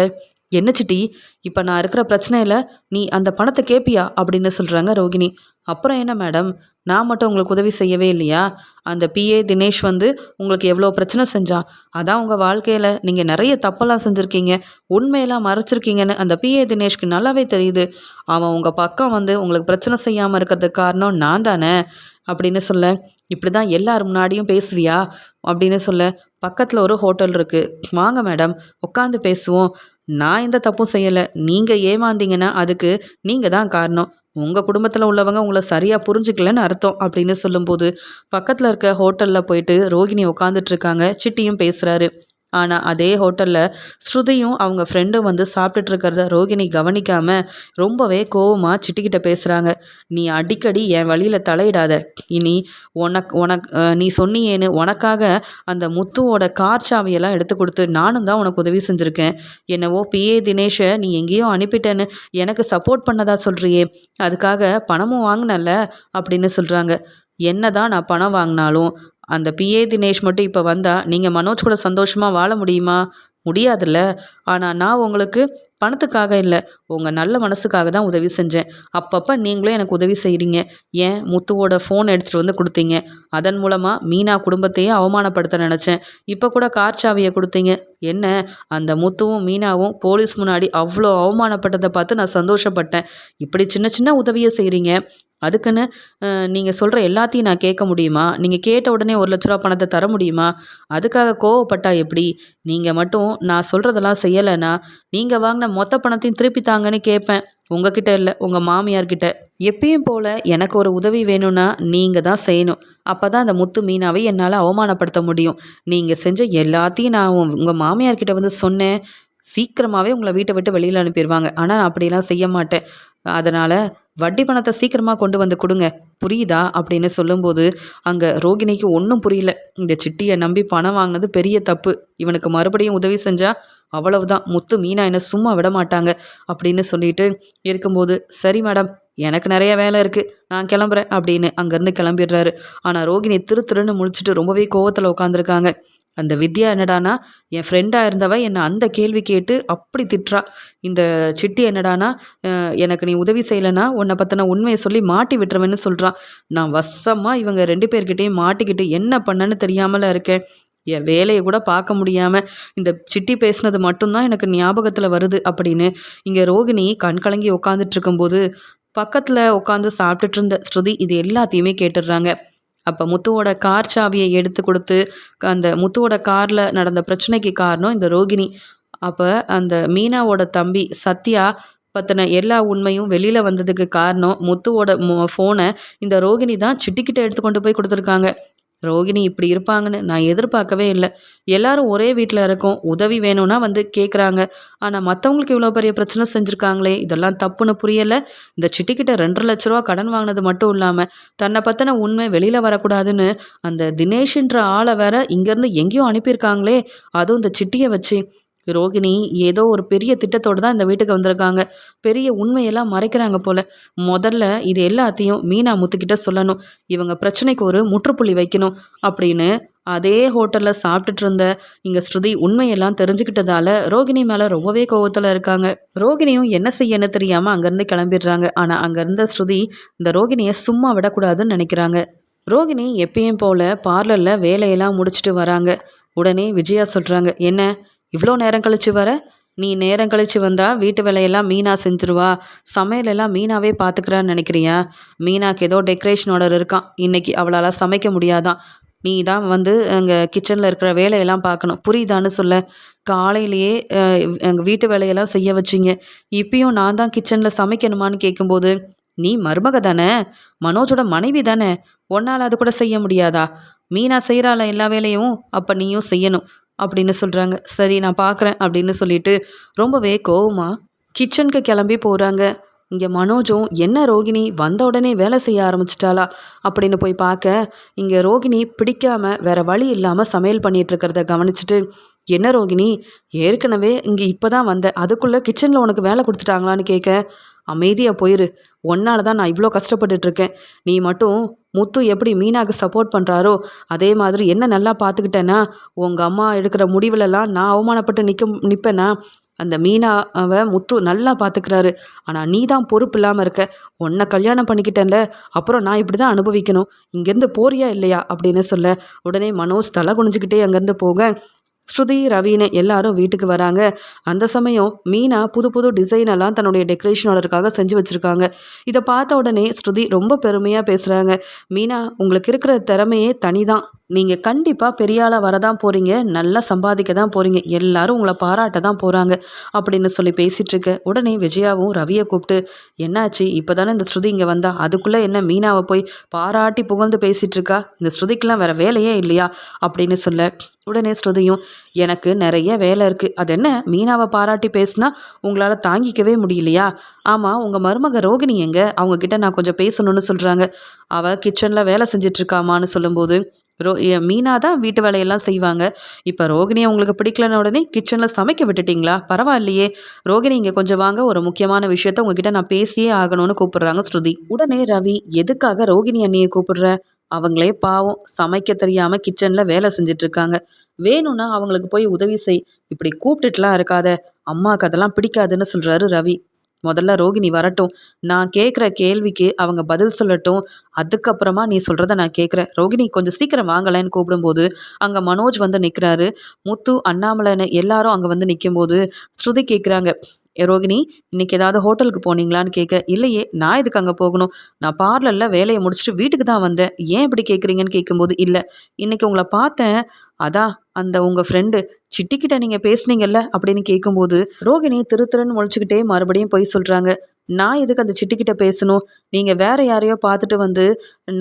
என்ன சிட்டி? இப்போ நான் இருக்கிற பிரச்சனையில் நீ அந்த பணத்தை கேட்பியா அப்படின்னு சொல்கிறாங்க ரோகிணி. அப்புறம் என்ன மேடம்? நான் மட்டும் உங்களுக்கு உதவி செய்யவே இல்லையா? அந்த பிஏ தினேஷ் வந்து உங்களுக்கு எவ்வளோ பிரச்சனை செஞ்சான் அதான் உங்கள் வாழ்க்கையில் நீங்கள் நிறைய தப்பெல்லாம் செஞ்சுருக்கீங்க. உண்மையெல்லாம் மறைச்சிருக்கீங்கன்னு அந்த பிஏ தினேஷ்க்கு நல்லாவே தெரியுது. அவன் உங்கள் பக்கம் வந்து உங்களுக்கு பிரச்சனை செய்யாமல் இருக்கிறதுக்கு காரணம் நான் தானே? அப்படின்னு சொல்ல இப்படி தான் எல்லார் முன்னாடியும் பேசுவியா? அப்படின்னு சொல்ல பக்கத்தில் ஒரு ஹோட்டல் இருக்குது வாங்க மேடம் உட்காந்து பேசுவோம். நான் எந்த தப்பும் செய்யலை. நீங்கள் ஏமாந்தீங்கன்னா அதுக்கு நீங்கள் தான் காரணம். உங்கள் குடும்பத்தில் உள்ளவங்க உங்களை சரியாக புரிஞ்சுக்கலன்னு அர்த்தம் அப்படின்னு சொல்லும்போது பக்கத்தில் இருக்க ஹோட்டலில் போயிட்டு ரோகிணி உட்காந்துட்ருக்காங்க சிட்டியும் பேசுகிறாரு ஆனால் அதே ஹோட்டலில் ஸ்ருதியும் அவங்க ஃப்ரெண்டும் வந்து சாப்பிட்டுட்டு இருக்கிறத ரோகிணி கவனிக்காமல் ரொம்பவே கோவமாக சிட்டிக்கிட்ட பேசுகிறாங்க நீ அடிக்கடி என் வழியில் தலையிடாத. இனி உனக் உனக்கு நீ சொன்னியேன்னு உனக்காக அந்த முத்துவோட கார் சாவியெல்லாம் எடுத்து கொடுத்து நானும் தான் உனக்கு உதவி செஞ்சுருக்கேன். என்னவோ பிஏ தினேஷை நீ எங்கேயோ அனுப்பிட்டேன்னு எனக்கு சப்போர்ட் பண்ணதா சொல்கிறியே அதுக்காக பணமும் வாங்கினல்ல? அப்படின்னு சொல்கிறாங்க என்ன தான் நான் பணம் வாங்கினாலும் அந்த பிஏ தினேஷ் மட்டும் இப்போ வந்தால் நீங்கள் மனோஜ் கூட சந்தோஷமாக வாழ முடியுமா? முடியாதுல்ல. ஆனால் நான் உங்களுக்கு பணத்துக்காக இல்லை உங்கள் நல்ல மனசுக்காக தான் உதவி செஞ்சேன். அப்பப்போ நீங்களும் எனக்கு உதவி செய்கிறீங்க ஏன்? முத்துவோட ஃபோன் எடுத்துகிட்டு வந்து கொடுத்தீங்க. அதன் மூலமாக மீனா குடும்பத்தையே அவமானப்படுத்த நினச்சேன். இப்போ கூட கார் சாவியை கொடுத்தீங்க. என்ன? அந்த முத்துவும் மீனாவும் போலீஸ் முன்னாடி அவ்வளோ அவமானப்பட்டதை பார்த்து நான் சந்தோஷப்பட்டேன். இப்படி சின்ன சின்ன உதவியை செய்கிறீங்க அதுக்குன்னு நீங்கள் சொல்கிற எல்லாத்தையும் நான் கேட்க முடியுமா? நீங்கள் கேட்ட உடனே ஒரு லட்ச ரூபா பணத்தை தர முடியுமா? அதுக்காக கோவப்பட்டா எப்படி? நீங்கள் மட்டும் நான் சொல்கிறதெல்லாம் செய்யலைன்னா நீங்கள் வாங்கின மொத்த பணத்தையும் திருப்பி தாங்கன்னு கேட்பேன். உங்ககிட்ட இல்லை உங்கள் மாமியார்கிட்ட. எப்பயும் போல் எனக்கு ஒரு உதவி வேணும்னா நீங்கள் தான் செய்யணும். அப்போ தான் அந்த முத்து மீனாவை என்னால் அவமானப்படுத்த முடியும். நீங்கள் செஞ்ச எல்லாத்தையும் நான் உங்கள் மாமியார்கிட்ட வந்து சொன்னேன். சீக்கிரமாகவே உங்களை வீட்டை விட்டு வெளியில் அனுப்பிடுவாங்க ஆனால் நான் அப்படிலாம் செய்ய மாட்டேன். அதனால் வட்டி பணத்தை சீக்கிரமாக கொண்டு வந்து கொடுங்க. புரியுதா? அப்படின்னு சொல்லும்போது அங்கே ரோகிணிக்கு ஒன்றும் புரியல. இந்த சிட்டியை நம்பி பணம் வாங்கினது பெரிய தப்பு. இவனுக்கு மறுபடியும் உதவி செஞ்சால் அவ்வளவுதான். முத்து மீனா என்ன சும்மா விட மாட்டாங்க அப்படின்னு சொல்லிட்டு இருக்கும்போது சரி மேடம் எனக்கு நிறைய வேலை இருக்குது நான் கிளம்புறேன். அப்படின்னு அங்கேருந்து கிளம்பிடுறாரு. ஆனால் ரோகிணி திரு திருன்னு முழிச்சிட்டு ரொம்பவே கோவத்தில் உட்காந்துருக்காங்க அந்த வித்யா என்னடானா என் ஃப்ரெண்டாக இருந்தவ என்னை அந்த கேள்வி கேட்டு அப்படி திட்டுறா. இந்த சிட்டி என்னடானா எனக்கு நீ உதவி செய்யலைன்னா உன்னை பற்றின உண்மையை சொல்லி மாட்டி விட்டுருவேன்னு சொல்கிறான் நான் வசமாக இவங்க ரெண்டு பேர்கிட்டையும் மாட்டிக்கிட்டு என்ன பண்ணேன்னு தெரியாமல இருக்கேன். என் வேலையை கூட பார்க்க முடியாமல் இந்த சிட்டி பேசினது மட்டும்தான் எனக்கு ஞாபகத்தில் வருது அப்படின்னு. இங்கே ரோகிணி கண் கலங்கி உட்காந்துட்டு இருக்கும்போது பக்கத்தில் உட்காந்து சாப்பிட்டுட்டு இருந்த ஸ்ருதி இது எல்லாத்தையுமே கேட்டுடுறாங்க. அப்போ முத்துவோட கார் சாவியை எடுத்து கொடுத்து அந்த முத்துவோட காரில் நடந்த பிரச்சனைக்கு காரணம் இந்த ரோகிணி. அப்போ அந்த மீனாவோட தம்பி சத்யா பற்றின எல்லா உண்மையும் வெளியில் வந்ததுக்கு காரணம் முத்துவோட ஃபோனை இந்த ரோகிணி தான் சிட்டிக்கிட்ட எடுத்து கொண்டு போய் கொடுத்துருக்காங்க. ரோகிணி இப்படி இருப்பாங்கன்னு நான் எதிர்பார்க்கவே இல்லை. எல்லாரும் ஒரே வீட்டில் இருக்கோம். உதவி வேணும்னா வந்து கேட்குறாங்க ஆனால் மற்றவங்களுக்கு இவ்வளோ பெரிய பிரச்சனை செஞ்சுருக்காங்களே இதெல்லாம் தப்புன்னு புரியலை. இந்த சிட்டிக்கிட்ட ரெண்டரை லட்ச ரூபா கடன் வாங்கினது மட்டும் இல்லாமல் தன்னை பற்றின உண்மை வெளியில் வரக்கூடாதுன்னு அந்த தினேஷ்ன்ற ஆளை வேற இங்கேருந்து எங்கேயோ அனுப்பியிருக்காங்களே அதுவும் இந்த சிட்டியை வச்சு. ரோகிணி ஏதோ ஒரு பெரிய திட்டத்தோடு தான் இந்த வீட்டுக்கு வந்திருக்காங்க. பெரிய உண்மையெல்லாம் மறைக்கிறாங்க போல. முதல்ல இது எல்லாத்தையும் மீனா முத்துக்கிட்ட சொல்லணும். இவங்க பிரச்சனைக்கு ஒரு முற்றுப்புள்ளி வைக்கணும் அப்படின்னு அதே ஹோட்டலில் சாப்பிட்டுட்டு இருந்த இங்கே ஸ்ருதி உண்மையெல்லாம் தெரிஞ்சுக்கிட்டதால ரோகிணி மேலே ரொம்பவே கோவத்தில் இருக்காங்க. ரோகிணியும் என்ன செய்யன்னு தெரியாமல் அங்கேருந்து கிளம்பிடுறாங்க. ஆனால் அங்கேருந்த ஸ்ருதி இந்த ரோகிணியை சும்மா விடக்கூடாதுன்னு நினைக்கிறாங்க. ரோகிணி எப்பயும் போல் பார்லரில் வேலையெல்லாம் முடிச்சுட்டு வராங்க. உடனே விஜயா சொல்கிறாங்க என்ன? இவ்வளோ நேரம் கழித்து வர? நீ நேரம் கழித்து வந்தால் வீட்டு வேலையெல்லாம் மீனா செஞ்சுருவா. சமையலெல்லாம் மீனாவே பார்த்துக்கிறான்னு நினைக்கிறியா? மீனாக்கு ஏதோ டெக்கரேஷன் ஆர்டர் இருக்கான் இன்றைக்கி அவளால் சமைக்க முடியாதான் நீ தான் வந்து அங்கே கிச்சனில் இருக்கிற வேலையெல்லாம் பார்க்கணும் புரியுதான்னு சொல்ல. காலையிலேயே எங்கள் வீட்டு வேலையெல்லாம் செய்ய வச்சிங்க. இப்பயும் நான் தான் கிச்சனில் சமைக்கணுமான்னு கேட்கும்போது நீ மருமக தானே? மனோஜோட மனைவி தானே? ஒன்னால் அது கூட செய்ய முடியாதா? மீனா செய்கிறாள எல்லா வேலையும்? அப்போ நீயும் செய்யணும். அப்படின்னு சொல்கிறாங்க சரி நான் பார்க்குறேன் அப்படின்னு சொல்லிட்டு ரொம்பவே கோவமாக கிச்சனுக்கு கிளம்பி போகிறாங்க இங்கே மனோஜும் என்ன ரோகிணி வந்த உடனே வேலை செய்ய ஆரம்பிச்சிட்டாளா? அப்படின்னு போய் பார்க்க இங்கே ரோகிணி பிடிக்காம வேற வழி இல்லாமல் சமையல் பண்ணிகிட்ருக்கிறத கவனிச்சிட்டு கவனிச்சுட்டு என்ன ரோகிணி ஏற்கனவே இங்கே இப்போ தான் வந்த அதுக்குள்ளே கிச்சனில் உனக்கு வேலை கொடுத்துட்டாங்களான்னு கேட்க அமைதியாக போயிரு. ஒன்னால் தான் நான் இவ்வளோ கஷ்டப்பட்டுட்ருக்கேன். நீ மட்டும் முத்து எப்படி மீனாவுக்கு சப்போர்ட் பண்ணுறாரோ அதே மாதிரி என்ன நல்லா பார்த்துக்கிட்டேன்னா உங்கள் அம்மா எடுக்கிற முடிவுலலாம் நான் அவமானப்பட்டு நிற்க நிற்பேன்னா அந்த மீனாவை முத்து நல்லா பார்த்துக்கிறாரு ஆனால் நீ தான் பொறுப்பு இல்லாமல் இருக்க. உன்னை கல்யாணம் பண்ணிக்கிட்டேன்ல அப்புறம் நான் இப்படி தான் அனுபவிக்கணும். இங்கேருந்து போறியா இல்லையா அப்படின்னு சொல்ல உடனே மனோஜ் தலை குனிஞ்சிக்கிட்டே அங்கேருந்து போக ஸ்ருதி ரவின்னு எல்லாரும் வீட்டுக்கு வராங்க. அந்த சமயம் மீனா புது புது டிசைன் எல்லாம் தன்னுடைய டெக்கரேஷன் ஆர்டருக்காக செஞ்சு வச்சுருக்காங்க. இதை பார்த்த உடனே ஸ்ருதி ரொம்ப பெருமையாக பேசுகிறாங்க மீனா உங்களுக்கு இருக்கிற திறமையே தனி தான் நீங்கள் கண்டிப்பாக பெரிய ஆளாக வரதான் போகிறீங்க நல்லா சம்பாதிக்க தான் போகிறீங்க எல்லாரும் உங்களை பாராட்ட தான் போகிறாங்க அப்படின்னு சொல்லி பேசிகிட்ருக்க உடனே விஜயாவும் ரவியை கூப்பிட்டு என்னாச்சு? இப்போ தானே இந்த ஸ்ருதி இங்கே வந்தா? அதுக்குள்ளே என்ன மீனாவை போய் பாராட்டி புகழ்ந்து பேசிகிட்டு இருக்கா? இந்த ஸ்ருதிக்கெலாம் வேறு வேலையே இல்லையா? அப்படின்னு சொல்ல உடனே ஸ்ருதியும் எனக்கு நிறைய வேலை இருக்குது அது என்ன? மீனாவை பாராட்டி பேசுனா உங்களால் தாங்கிக்கவே முடியலையா? ஆமாம் உங்கள் மருமக ரோகிணி எங்க? அவங்கக்கிட்ட நான் கொஞ்சம் பேசணும்னு சொல்கிறாங்க அவள் கிச்சனில் வேலை செஞ்சிட்ருக்காமான்னு சொல்லும்போது ரோ மீனா தான் வீட்டு வேலையெல்லாம் செய்வாங்க. இப்போ ரோகிணியை உங்களுக்கு பிடிக்கலன உடனே கிச்சனில் சமைக்க விட்டுட்டிங்களா? பரவாயில்லையே. ரோகிணி இங்கே கொஞ்சம் வாங்க ஒரு முக்கியமான விஷயத்த உங்ககிட்ட நான் பேசியே ஆகணும்னு கூப்பிடுறாங்க ஸ்ருதி. உடனே ரவி எதுக்காக ரோகிணி அண்ணியை கூப்பிடுற? அவங்களே பாவம் சமைக்க தெரியாமல் கிச்சனில் வேலை செஞ்சிட்ருக்காங்க. வேணும்னா அவங்களுக்கு போய் உதவி செய். இப்படி கூப்பிட்டுட்டுலாம் இருக்காத. அம்மாவுக்கு அதெல்லாம் பிடிக்காதுன்னு சொல்கிறாரு ரவி. முதல்ல ரோகிணி வரட்டும். நான் கேட்குற கேள்விக்கு அவங்க பதில் சொல்லட்டும். அதுக்கப்புறமா நீ சொல்கிறத நான் கேட்குறேன் ரோகிணி கொஞ்சம் சீக்கிரம் வாங்கலைன்னு கூப்பிடும்போது அங்கே மனோஜ் வந்து நிற்கிறாரு முத்து அண்ணாமலைன்னு எல்லாரும் அங்கே வந்து நிற்கும்போது ஸ்ருதி கேட்குறாங்க ரோகிணி இன்றைக்கி ஏதாவது ஹோட்டலுக்கு போனீங்களான்னு கேட்க இல்லையே நான் இதுக்கு அங்கே போகணும்? நான் பார்லரில் வேலையை முடிச்சுட்டு வீட்டுக்கு தான் வந்தேன். ஏன் இப்படி கேட்குறீங்கன்னு கேட்கும்போது இல்லை. இன்றைக்கி உங்களை பார்த்தேன். அதான் அந்த உங்கள் ஃப்ரெண்டு சிட்டிக்கிட்ட நீங்கள் பேசுனீங்கல்ல? அப்படின்னு கேட்கும்போது ரோகிணி திரு திருன்னு முழிச்சுக்கிட்டே மறுபடியும் போய் சொல்கிறாங்க நான் எதுக்கு அந்த சிட்டிக்கிட்ட பேசணும்? நீங்கள் வேற யாரையோ பார்த்துட்டு வந்து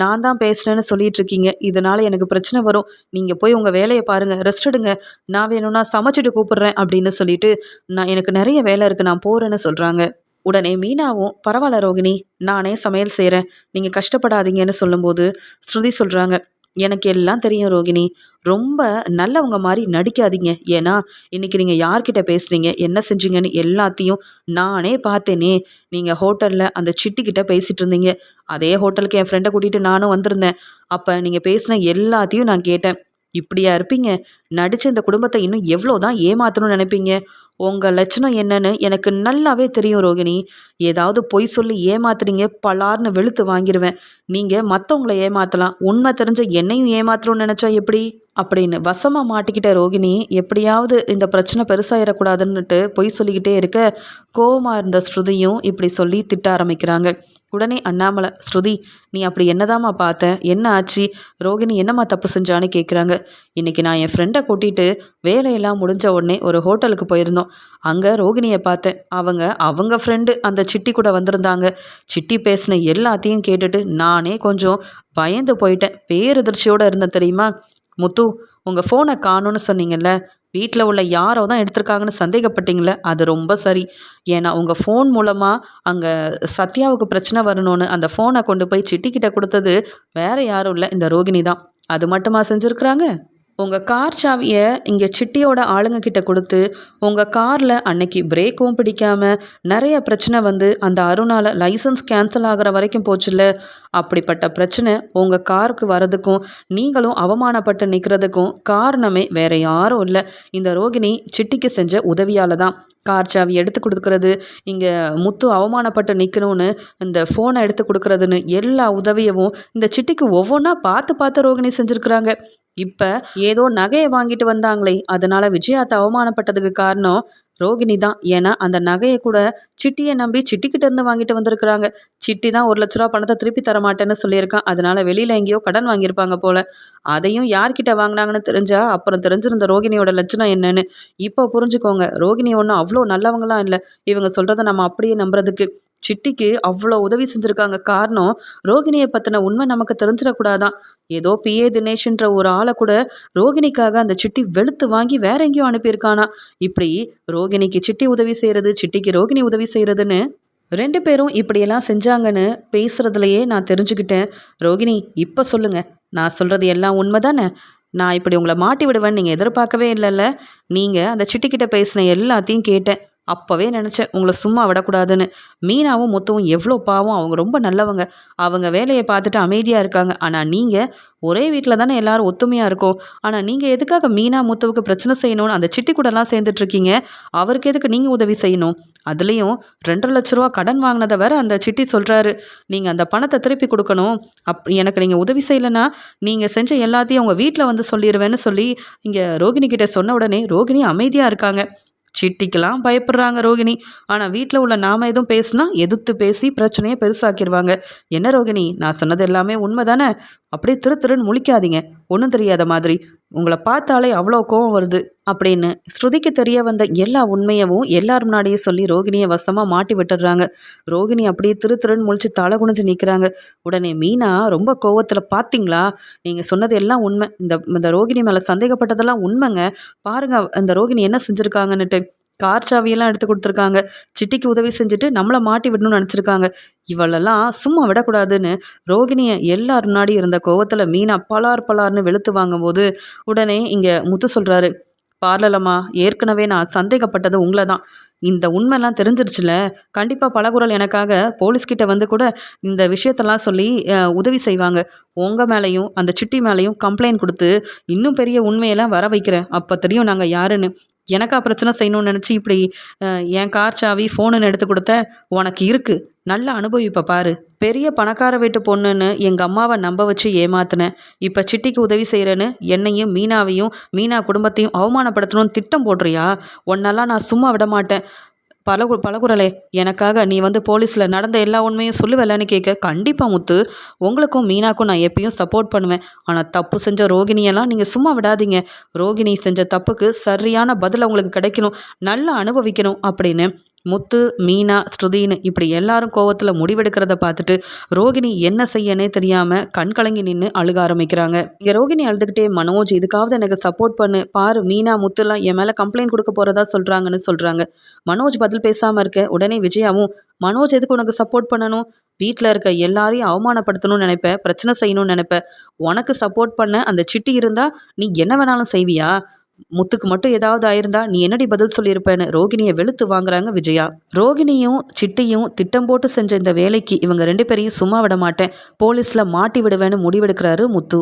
நான் தான் பேசுகிறேன்னு சொல்லிட்டு இருக்கீங்க இதனால் எனக்கு பிரச்சனை வரும். நீங்கள் போய் உங்கள் வேலையை பாருங்கள் ரெஸ்ட் எடுங்க. நான் வேணும்னா சமைச்சிட்டு கூப்பிட்றேன் அப்படின்னு சொல்லிட்டு நான் எனக்கு நிறைய வேலை இருக்குது நான் போகிறேன்னு சொல்கிறாங்க உடனே மீனாவும் பரவாயில்ல ரோகிணி நானே சமையல் செய்கிறேன் நீங்கள் கஷ்டப்படாதீங்கன்னு சொல்லும்போது ஸ்ருதி சொல்கிறாங்க எனக்கு எல்லாம் தெரியும் ரோகிணி. ரொம்ப நல்லவங்க மாதிரி நடிக்காதீங்க. ஏன்னா இன்றைக்கி நீங்கள் யார்கிட்ட பேசுகிறீங்க என்ன செஞ்சீங்கன்னு எல்லாத்தையும் நானே பார்த்தேனே. நீங்கள் ஹோட்டலில் அந்த சிட்டிக்கிட்ட பேசிகிட்டு இருந்தீங்க. அதே ஹோட்டலுக்கு என் ஃப்ரெண்டை கூட்டிகிட்டு நானும் வந்திருந்தேன். அப்போ நீங்கள் பேசின எல்லாத்தையும் நான் கேட்டேன். இப்படியா இருப்பீங்க? நடித்த இந்த குடும்பத்தை இன்னும் எவ்வளோ தான் ஏமாற்றணும்னு நினைப்பீங்க? உங்கள் லட்சணம் என்னன்னு எனக்கு நல்லாவே தெரியும் ரோகிணி. ஏதாவது பொய் சொல்லி ஏமாத்துறீங்க பலார்னு வெளுத்து வாங்கிடுவேன் நீங்கள் மற்றவங்கள ஏமாற்றலாம் உண்மை தெரிஞ்ச என்னையும் ஏமாத்தணும்னு நினச்சா எப்படி? அப்படின்னு வசமாக மாட்டிக்கிட்ட ரோகிணி எப்படியாவது இந்த பிரச்சனை பெருசாயிடக்கூடாதுன்னுட்டு பொய் சொல்லிக்கிட்டே இருக்க கோவமாக இருந்த ஸ்ருதியும் இப்படி சொல்லி திட்ட ஆரம்பிக்கிறாங்க. உடனே அண்ணாமலை ஸ்ருதி நீ அப்படி என்னதாம்மா பார்த்த? என்ன ஆச்சு? ரோகிணி என்னம்மா தப்பு செஞ்சான்னு கேட்குறாங்க இன்றைக்கி நான் என் ஃப்ரெண்டை கூட்டிகிட்டு வேலையெல்லாம் முடிஞ்ச உடனே ஒரு ஹோட்டலுக்கு போயிருந்தோம். அங்கே ரோகிணியை பார்த்தேன். அவங்க அவங்க ஃப்ரெண்டு அந்த சிட்டி கூட வந்திருந்தாங்க. சிட்டி பேசின எல்லாத்தையும் கேட்டுட்டு நானே கொஞ்சம் பயந்து போயிட்டேன். பேரதிர்ச்சியோடு இருந்தேன் தெரியுமா? முத்து உங்கள் ஃபோனை காணும்னு சொன்னீங்கல்ல வீட்டில் உள்ள யாரோ தான் எடுத்திருக்காங்கன்னு சந்தேகப்பட்டீங்களே? அது ரொம்ப சரி. ஏன்னா உங்கள் ஃபோன் மூலமாக அங்கே சத்யாவுக்கு பிரச்சனை வரணும்னு அந்த ஃபோனை கொண்டு போய் சிட்டிக்கிட்ட கொடுத்தது வேறு யாரும் இல்லை. இந்த ரோகிணி தான். அது மட்டுமா செஞ்சுருக்குறாங்க? உங்கள் கார் சாவியை இங்கே சிட்டியோட ஆளுங்க கிட்ட கொடுத்து உங்கள் காரில் அன்னைக்கு பிரேக்கும் பிடிக்காமல் நிறைய பிரச்சனை வந்து அந்த அருணால் லைசன்ஸ் கேன்சல் ஆகிற வரைக்கும் போச்சுல்ல? அப்படிப்பட்ட பிரச்சனை உங்கள் காருக்கு வரதுக்கும் நீங்களும் அவமானப்பட்டு நிற்கிறதுக்கும் காரணமே வேற யாரும் இல்லை. இந்த ரோகிணி சிட்டிக்கு செஞ்ச உதவியால் தான். கார் சாவி எடுத்து கொடுக்குறது இங்கே முத்து அவமானப்பட்டு நிற்கணும்னு இந்த ஃபோனை எடுத்து கொடுக்குறதுன்னு எல்லா உதவியவும் இந்த சிட்டிக்கு ஒவ்வொன்றா பார்த்து பார்த்து ரோகிணி செஞ்சுருக்குறாங்க. இப்போ ஏதோ நகையை வாங்கிட்டு வந்தாங்களே அதனால் விஜயாத்தை அவமானப்பட்டதுக்கு காரணம் ரோகிணி தான். ஏன்னா அந்த நகையை கூட சிட்டியை நம்பி சிட்டிக்கிட்ட இருந்து வாங்கிட்டு வந்திருக்கிறாங்க. சிட்டி தான் ஒரு லட்ச ரூபா பணத்தை திருப்பி தர மாட்டேன்னு சொல்லியிருக்கான். அதனால வெளியில் எங்கேயோ கடன் வாங்கியிருப்பாங்க போல. அதையும் யார்கிட்ட வாங்கினாங்கன்னு தெரிஞ்சா அப்புறம் தெரிஞ்சிருந்த ரோகிணியோட லட்சணம் என்னன்னு. இப்போ புரிஞ்சுக்கோங்க. ரோகிணி ஒன்றும் அவ்வளோ நல்லவங்களாம் இல்லை. இவங்க சொல்கிறத நம்ம அப்படியே நம்புறதுக்கு. சிட்டிக்கு அவ்வளோ உதவி செஞ்சுருக்காங்க. காரணம் ரோகிணியை பற்றின உண்மை நமக்கு தெரிஞ்சிடக்கூடாதான். ஏதோ பிஏ தினேஷ்ன்ற ஒரு ஆளை கூட ரோகிணிக்காக அந்த சிட்டி வெளுத்து வாங்கி வேற எங்கேயோ அனுப்பியிருக்கானா? இப்படி ரோகிணிக்கு சிட்டி உதவி செய்கிறது சிட்டிக்கு ரோகிணி உதவி செய்கிறதுன்னு ரெண்டு பேரும் இப்படியெல்லாம் செஞ்சாங்கன்னு பேசுகிறதுலையே நான் தெரிஞ்சுக்கிட்டேன். ரோகிணி இப்போ சொல்லுங்கள் நான் சொல்கிறது எல்லாம் உண்மை தானே நான் இப்படி உங்களை மாட்டி விடுவேன்னு நீங்கள் எதிர்பார்க்கவே இல்லைல்ல? நீங்கள் அந்த சிட்டிக்கிட்ட பேசின எல்லாத்தையும் கேட்டேன். அப்போவே நினச்சேன் உங்களை சும்மா விடக்கூடாதுன்னு. மீனாவும் முத்துவும் எவ்வளோ பாவம் அவங்க ரொம்ப நல்லவங்க. அவங்க வேலையை பார்த்துட்டு அமைதியாக இருக்காங்க. ஆனால் நீங்கள் ஒரே வீட்டில் தானே எல்லாரும் ஒத்துமையாக இருக்கோம். ஆனால் நீங்கள் எதுக்காக மீனா முத்துவுக்கு பிரச்சனை செய்யணும்னு அந்த சிட்டி கூடலாம் சேர்ந்துட்ருக்கீங்க அவருக்கு எதுக்கு நீங்கள் உதவி செய்யணும்? அதுலேயும் ரெண்டரை லட்ச ரூபா கடன் வாங்கினதை வேற அந்த சிட்டி சொல்கிறாரு நீங்கள் அந்த பணத்தை திருப்பி கொடுக்கணும். அப் எனக்கு நீங்கள் உதவி செய்யலைன்னா நீங்கள் செஞ்ச எல்லாத்தையும் உங்கள் வீட்டில் வந்து சொல்லிடுவேன்னு சொல்லி இங்கே ரோகிணி கிட்டே சொன்ன உடனே ரோகிணி அமைதியாக இருக்காங்க. சிட்டிக்கெல்லாம் பயப்படுறாங்க ரோகிணி. ஆனால் வீட்டில் உள்ள நாம எதுவும் பேசுனா எதிர்த்து பேசி பிரச்சனையை பெருசாக்கிடுவாங்க என்ன ரோகிணி? நான் சொன்னது எல்லாமே உண்மை தானே அப்படியே திரு திருன்னு முழிக்காதீங்க. ஒன்றும் தெரியாத மாதிரி. உங்களை பார்த்தாலே அவ்வளோ கோவம் வருது. அப்படின்னு ஸ்ருதிக்கு தெரிய வந்த எல்லா உண்மையவும் எல்லார் முன்னாடியே சொல்லி ரோகிணியை வசமாக மாட்டி விட்டுடுறாங்க. ரோகிணி அப்படியே திரு திருன்னு முழிச்சு தலை குனிஞ்சு நிற்கிறாங்க உடனே மீனா ரொம்ப கோவத்தில் பார்த்தீங்களா? நீங்கள் சொன்னது எல்லாம் உண்மை. இந்த இந்த ரோகிணி மேலே சந்தேகப்பட்டதெல்லாம் உண்மைங்க. பாருங்க இந்த ரோகிணி என்ன செஞ்சுருக்காங்கன்னுட்டு. கார் சாவியெல்லாம் எடுத்து கொடுத்துருக்காங்க. சிட்டிக்கு உதவி செஞ்சுட்டு நம்மளை மாட்டி விடணும்னு நினச்சிருக்காங்க. இவளெல்லாம் சும்மா விடக்கூடாதுன்னு ரோகிணியை எல்லார் முன்னாடி இருந்த கோவத்தில் மீனா பலார் பலார்னு வெளுத்து வாங்கும்போது உடனே இங்கே முத்து சொல்கிறாரு பார்லலம்மா ஏற்கனவே நான் சந்தேகப்பட்டது உங்களை தான் இந்த உண்மைலாம் தெரிஞ்சிருச்சுல. கண்டிப்பாக பலகுரல் எனக்காக போலீஸ்கிட்ட வந்து கூட இந்த விஷயத்தெல்லாம் சொல்லி உதவி செய்வாங்க. உங்கள் மேலேயும் அந்த சிட்டி மேலேயும் கம்ப்ளைண்ட் கொடுத்து இன்னும் பெரிய உண்மையெல்லாம் வர வைக்கிறேன். அப்போ தெரியும் நாங்கள் யாருன்னு. எனக்கா பிரச்சனை செய்யணும்னு நினச்சி இப்படி என் கார் சாவி ஃபோனுன்னு எடுத்து கொடுத்த உனக்கு இருக்குது நல்ல அனுபவிப்ப பாரு. பெரிய பணக்கார வீட்டு பொண்ணுன்னு எங்கள் அம்மாவை நம்ப வச்சு ஏமாத்தினேன் இப்போ சிட்டிக்கு உதவி செய்கிறேன்னு என்னையும் மீனாவையும் மீனா குடும்பத்தையும் அவமானப்படுத்தணும்னு திட்டம் போடுறியா? உன்னெல்லாம் நான் சும்மா விட மாட்டேன். பலகு பலகுரலே எனக்காக நீ வந்து போலீஸில் நடந்த எல்லா உண்மையும் சொல்லுவேலன்னு கேட்க கண்டிப்பாக முத்து. உங்களுக்கும் மீனாக்கும் நான் எப்பயும் சப்போர்ட் பண்ணுவேன். ஆனால் தப்பு செஞ்ச ரோகிணியெல்லாம் நீங்கள் சும்மா விடாதீங்க. ரோகிணி செஞ்ச தப்புக்கு சரியான பதில் உங்களுக்கு கிடைக்கணும். நல்லா அனுபவிக்கணும் அப்படின்னு. முத்து மீனா ஸ்ருதின்னு இப்படி எல்லாரும் கோவத்தில் முடிவெடுக்கிறத பார்த்துட்டு ரோகிணி என்ன செய்யனே தெரியாமல் கண் கலங்கி நின்று அழுக ஆரம்பிக்கிறாங்க. இங்கே ரோகிணி அழுதுகிட்டே மனோஜ் இதுக்காவது எனக்கு சப்போர்ட் பண்ணு. பாரு மீனா முத்துலாம் என் மேலே கம்ப்ளைண்ட் கொடுக்க போகிறதா சொல்கிறாங்கன்னு சொல்கிறாங்க மனோஜ் பதில் பேசாமல் இருக்க. உடனே விஜயாவும் மனோஜ் எதுக்கு உனக்கு சப்போர்ட் பண்ணணும்? வீட்டில் இருக்க எல்லாரையும் அவமானப்படுத்தணும்னு நினைப்பேன் பிரச்சனை செய்யணும்னு நினைப்பேன் உனக்கு சப்போர்ட் பண்ண அந்த சிட்டி இருந்தால் நீ என்ன வேணாலும் செய்வியா? முத்துக்கு மட்டும் ஏதாவது ஆயிருந்தா நீ என்னடி பதில் சொல்லியிருப்பேன்னு? ரோகிணியை வெளுத்து வாங்குறாங்க விஜயா. ரோகிணியும் சிட்டியும் திட்டம் போட்டு செஞ்ச இந்த வேலைக்கு இவங்க ரெண்டு பேரையும் சும்மா விட மாட்டேன். போலீஸில் மாட்டி விடுவேன்னு முடிவெடுக்கிறாரு முத்து.